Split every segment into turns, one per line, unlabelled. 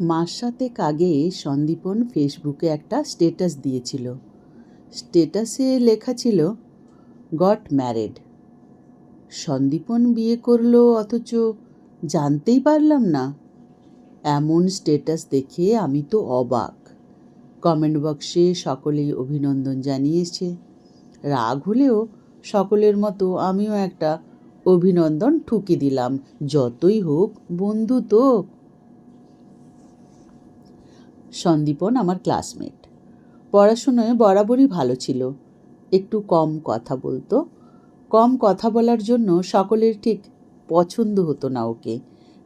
মাস সাতেক আগে সন্দীপন ফেসবুকে একটা স্টেটাস দিয়েছিল। স্টেটাসে লেখা ছিল, গট ম্যারেড। সন্দীপন বিয়ে করল, অথচ জানতেই পারলাম না। এমন স্টেটাস দেখে আমি তো অবাক। কমেন্ট বক্সে সকলেই অভিনন্দন জানিয়েছে। রাগ হলেও সকলের মতো আমিও একটা অভিনন্দন ঠুকে দিলাম, যতই হোক বন্ধু তো। সন্দীপন আমার ক্লাসমেট। পড়াশুনোয় বরাবরই ভালো ছিল। একটু কম কথা বলতো। কম কথা বলার জন্য সকলের ঠিক পছন্দ হতো না ওকে।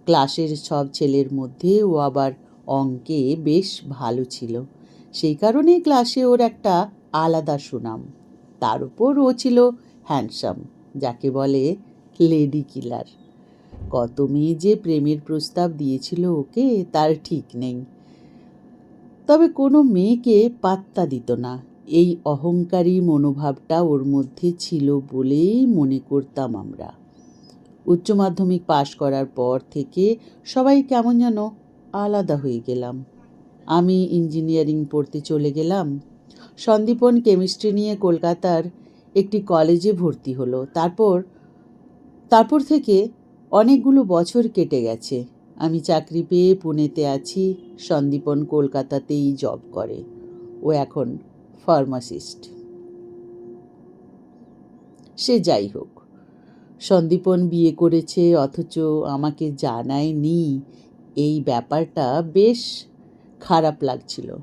ক্লাসের সব ছেলের মধ্যে ও আবার অঙ্কে বেশ ভালো ছিল। সেই কারণেই ক্লাসে ওর একটা আলাদা সুনাম। তার উপর ও ছিল হ্যান্ডসাম, যাকে বলে লেডি কিলার। কত মেয়ে যে প্রেমের প্রস্তাব দিয়েছিল ওকে, তার ঠিক নেই। তবে কোনো মেয়েকে পাত্তা দিত না। এই অহংকারী মনোভাবটা ওর মধ্যে ছিল বলেই মনে করতাম আমরা। উচ্চ মাধ্যমিক পাশ করার পর থেকে সবাই কেমন যেন আলাদা হয়ে গেলাম। আমি ইঞ্জিনিয়ারিং পড়তে চলে গেলাম। সন্দীপন কেমিস্ট্রি নিয়ে কলকাতার একটি কলেজে ভর্তি হলো। তারপর তারপর থেকে অনেকগুলো বছর কেটে গেছে। আমি চাকরি পেয়ে পুনেতে আছি, সন্দীপন কলকাতাতেই জব করে। ও এখন ফার্মাসিস্ট সে যাই হোক, সন্দীপন বিয়ে করেছে, অথচ আমাকে জানায়নি। এই ব্যাপারটা বেশ খারাপ লাগছিল।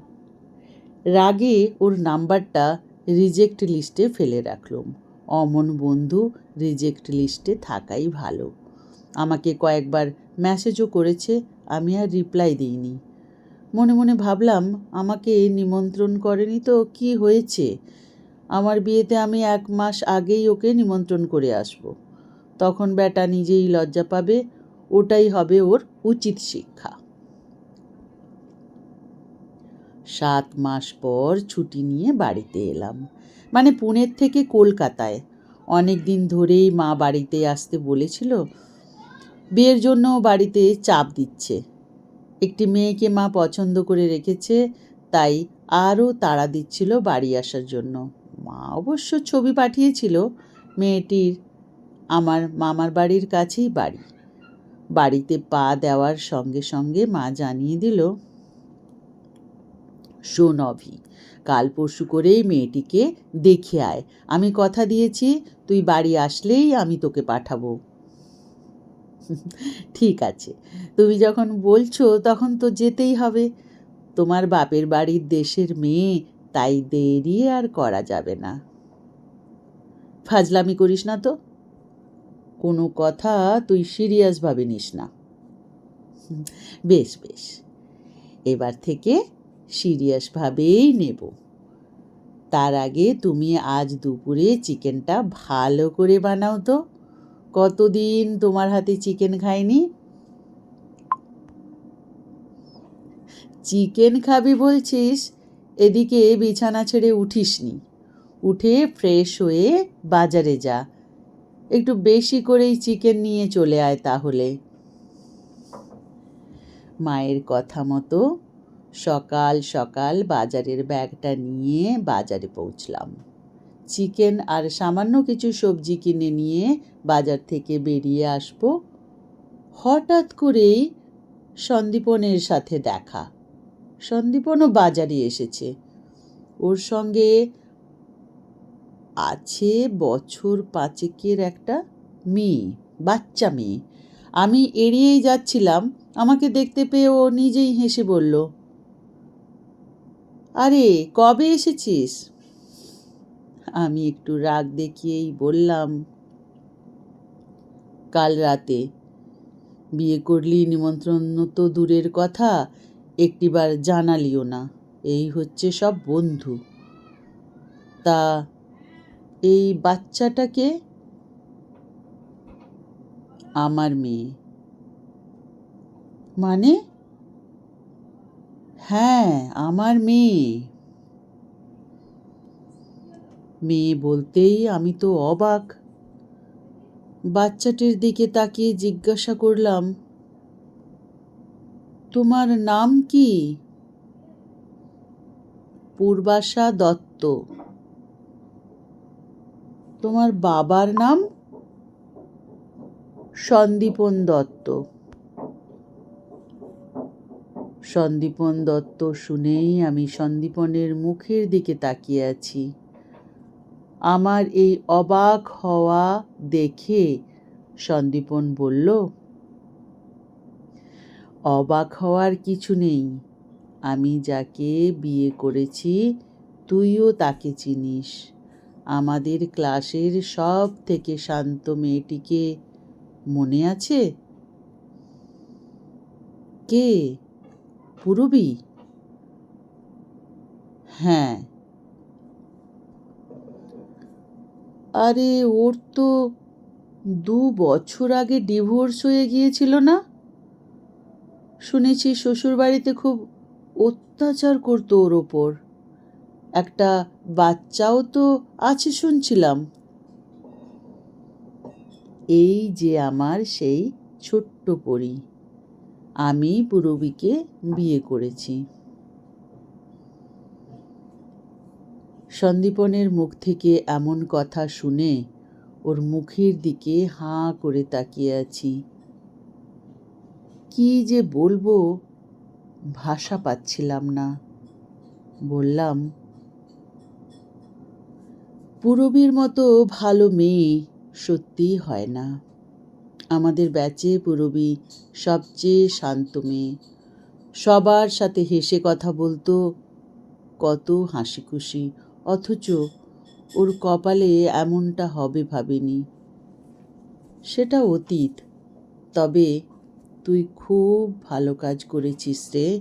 রাগে ওর নাম্বারটা রিজেক্ট লিস্টে ফেলে রাখলাম। অমন বন্ধু রিজেক্ট লিস্টে থাকাই ভালো। আমাকে কয়েকবার মেসেজও করেছে, আমি আর রিপ্লাই দিইনি। মনে মনে ভাবলাম, আমাকে নিমন্ত্রণ করেনি তো কি হয়েছে? আমার বিয়েতে আমি এক মাস আগেই ওকে নিমন্ত্রণ করে আসব। তখন বেটা নিজেই লজ্জা পাবে, ওটাই হবে ওর উচিত শিক্ষা। সাত মাস পর ছুটি নিয়ে বাড়িতে এলাম। মানে পুনের থেকে কলকাতায়। অনেক দিন ধরেই মা বাড়িতে আসতে বলেছিল বিয়ের জন্য বাড়িতে চাপ দিচ্ছে। একটি মেয়েকে মা পছন্দ করে রেখেছে, তাই আরও তাড়া দিচ্ছিল বাড়ি আসার জন্য। মা অবশ্য ছবি পাঠিয়েছিল, মেয়েটির আমার মামার বাড়ির কাছেই বাড়ি। বাড়িতে পা দেওয়ার সঙ্গে সঙ্গে মা জানিয়ে দিল, শোন অভি, কাল পরশু করেই মেয়েটিকে দেখে আয়। আমি কথা দিয়েছি, তুই বাড়ি আসলেই আমি তোকে পাঠাবো। ঠিক আছে। তুমি যখন বলছো তখন তো যেতেই হবে। তোমার বাপের বাড়ির দেশের মেয়ে, তাই দেরি আর করা যাবে না। ফাজলামি করিস না তো। কোনো কথা তুই সিরিয়াসভাবে নিস না। বেশ বেশ। এবার থেকে সিরিয়াসভাবেই নেব। তার আগে তুমি আজ দুপুরে চিকেনটা ভালো করে বানাও তো। কতদিন তোমার হাতে চিকেন খাইনি? চিকেন খাবি বলছিস? এদিকে বিছানা ছেড়ে উঠিসনি। উঠে ফ্রেশ হয়ে বাজারে যা। একটু বেশি করেই চিকেন নিয়ে চলে আয় তাহলে। মায়ের কথা মতো সকাল সকাল বাজারের ব্যাগটা নিয়ে বাজারে পৌঁছলাম। চিকেন আর সামান্য কিছু সবজি কিনে নিয়ে বাজার থেকে বেরিয়ে আসব। হঠাৎ করেই সন্দীপনের সাথে দেখা। সন্দীপনও বাজারে এসেছে। ওর সঙ্গে আছে বছর পাঁচেকের একটা মেয়ে, বাচ্চা মেয়ে। আমি এড়িয়েই যাচ্ছিলাম। আমাকে দেখতে পেয়ে ও নিজেই হেসে বলল, আরে, কবে এসেছিস? আমি একটু রাগ দেখিয়েই বললাম, কাল রাতে বিয়ে করলি নিমন্ত্রণ তো দূরের কথা, একটিবার জানালিও না। এই হচ্ছে সব বন্ধু। তা এই বাচ্চাটাকে আমার মেয়ে। মানে? হ্যাঁ আমার মেয়ে। মেয়ে বলতেই আমি তো অবাক। বাচ্চাটির দিকে তাকিয়ে জিজ্ঞাসা করলাম, তোমার নাম কি? পূর্বাশা দত্ত। তোমার বাবার নাম? সন্দীপন দত্ত। সন্দীপন দত্ত শুনেই আমি সন্দীপনের মুখের দিকে তাকিয়ে আছি। আমার এই অবাক হওয়া দেখে সন্দীপন বলল, অবাক হওয়ার কিছু নেই। আমি যাকে বিয়ে করেছি, তুইও তাকে চিনিস। আমাদের ক্লাসের সব থেকে শান্ত মেয়েটিকে মনে আছে? কে? পূরবী? হ্যাঁ আরে, ওর তো দু বছর আগে ডিভোর্স হয়ে গিয়েছিল না? শুনেছি শ্বশুরবাড়িতে খুব অত্যাচার করতো ওর ওপর। একটা বাচ্চাও তো আছে শুনছিলাম। এই যে আমার সেই ছোট্ট পরী, আমি পুরবীকে বিয়ে করেছি। সন্দীপনের মুখ থেকে এমন কথা শুনে ওর মুখের দিকে হাঁ করে তাকিয়ে আছি। কি যে বলব? ভাষা পাচ্ছিলাম না। বললাম, পূরবীর মতো ভালো মেয়ে সত্যিই হয় না। আমাদের ব্যাচে পূরবী সবচেয়ে শান্ত মেয়ে। সবার সাথে হেসে কথা বলতো, কত হাসি খুশি অথচ ওর কপালে এমনটা হবে ভাবিনি। সেটা অতীত। তবে তুই খুব ভালো কাজ করেছিস রে।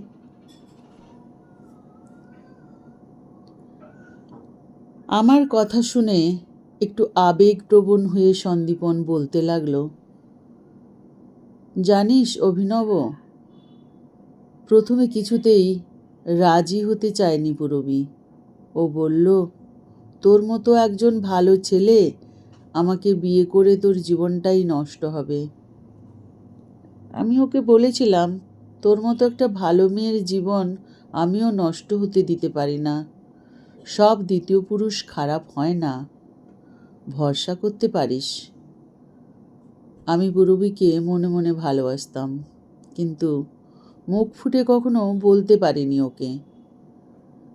আমার কথা শুনে একটু আবেগপ্রবণ হয়ে সন্দীপন বলতে লাগল, জানিস অভিনব, প্রথমে কিছুতেই রাজি হতে চায়নি পুরবী। ও বলল, তোর মতো একজন ভালো ছেলে, আমাকে বিয়ে করে তোর জীবনটাই নষ্ট হবে। আমি ওকে বলেছিলাম, তোর মতো একটা ভালো মেয়ের জীবন আমিও নষ্ট হতে দিতে পারি না। সব দ্বিতীয় পুরুষ খারাপ হয় না। ভরসা করতে পারিস আমি পুরবীকে মনে মনে ভালোবাসতাম, কিন্তু মুখ ফুটে কখনো বলতে পারিনি ওকে।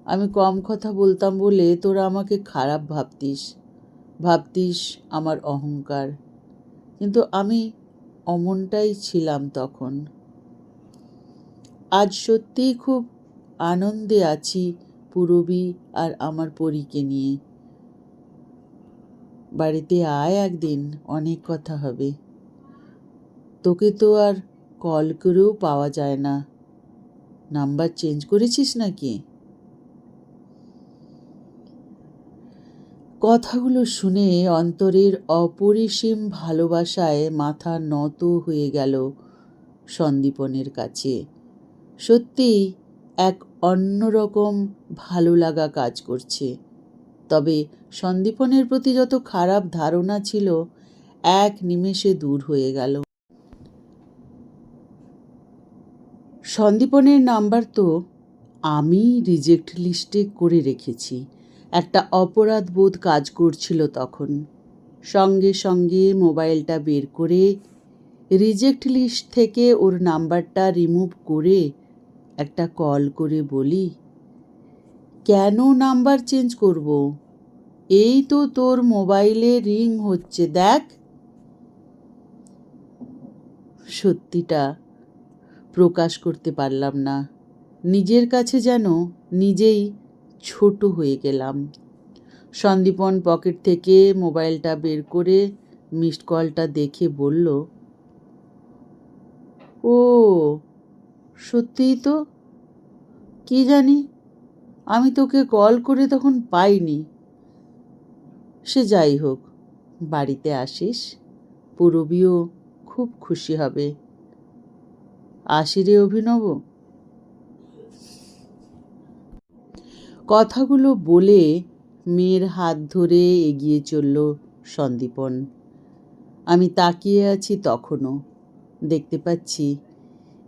আমি কম কথা বলতাম বলে তোরা আমাকে খারাপ ভাবতিস। ভাবতিস আমার অহংকার। কিন্তু আমি অমনটাই ছিলাম তখন। আজ সত্যিই খুব আনন্দে আছি পুরবী আর আমার পরীকে নিয়ে। বাড়িতে আয় একদিন, অনেক কথা হবে। তোকে তো আর কল করেও পাওয়া যায় না। নাম্বার চেঞ্জ করেছিস নাকি? কথাগুলো শুনে অন্তরের অপরিসীম ভালোবাসায় মাথা নত হয়ে গেল সন্দীপনের কাছে। সত্যিই এক অন্যরকম ভালো লাগা কাজ করছে। তবে সন্দীপনের প্রতি যত খারাপ ধারণা ছিল, এক নিমেষে দূর হয়ে গেল। সন্দীপনের নাম্বার তো আমি রিজেক্ট লিস্টে করে রেখেছি। একটা অপরাধ বোধ কাজ করছিল তখন। সঙ্গে সঙ্গে মোবাইলটা বের করে রিজেক্ট লিস্ট থেকে ওর নাম্বারটা রিমুভ করে একটা কল করে বলি, কেন নাম্বার চেঞ্জ করব? এই তো তোর মোবাইলে রিং হচ্ছে, দেখ। সত্যিটা প্রকাশ করতে পারলাম না। নিজের কাছে যেন নিজেই ছোট হয়ে গেলাম। সন্দীপন পকেট থেকে মোবাইলটা বের করে মিসড কলটা দেখে বলল, ও, সত্যিই তো? কি জানি? আমি তোকে কল করে তখন পাইনি। সে যাই হোক, বাড়িতে আসিস, পূরবীও খুব খুশি হবে। আসি রে অভিনব? কথাগুলো বলে মেয়ের হাত ধরে এগিয়ে চলল সন্দীপন। আমি তাকিয়ে আছি তখনও। দেখতে পাচ্ছি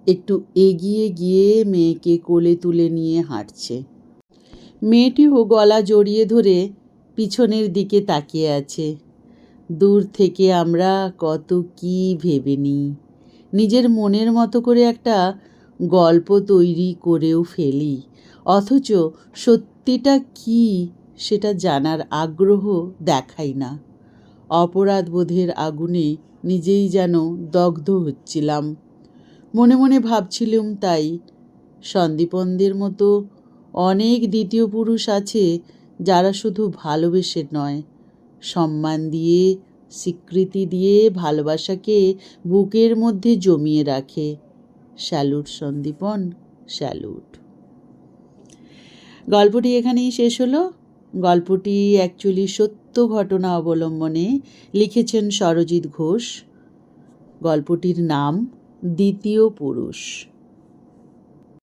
একটু এগিয়ে গিয়ে মেয়েকে কোলে তুলে নিয়ে হাঁটছে। মেয়েটিও গলা জড়িয়ে ধরে পিছনের দিকে তাকিয়ে আছে। দূর থেকে আমরা কত কি ভেবে নিই। নিজের মনের মতো করে একটা গল্প তৈরি করেও ফেলি। অথচ সত্যিটা কি সেটা জানার আগ্রহ দেখাই না। অপরাধ বোধের আগুনে নিজেই যেন দগ্ধ হচ্ছিলাম। মনে মনে ভাবছিলুম তাই। সন্দীপনদের মতো অনেক দ্বিতীয় পুরুষ আছে যারা শুধু ভালোবেসে নয়। সম্মান দিয়ে, স্বীকৃতি দিয়ে ভালোবাসাকে বুকের মধ্যে জমিয়ে রাখে। Salute Sandipan, salute. গল্পটি এখানেই শেষ হলো। গল্পটি অ্যাকচুয়ালি সত্য ঘটনা অবলম্বনে লিখেছেন সরজিৎ ঘোষ। গল্পটির নাম দ্বিতীয় পুরুষ।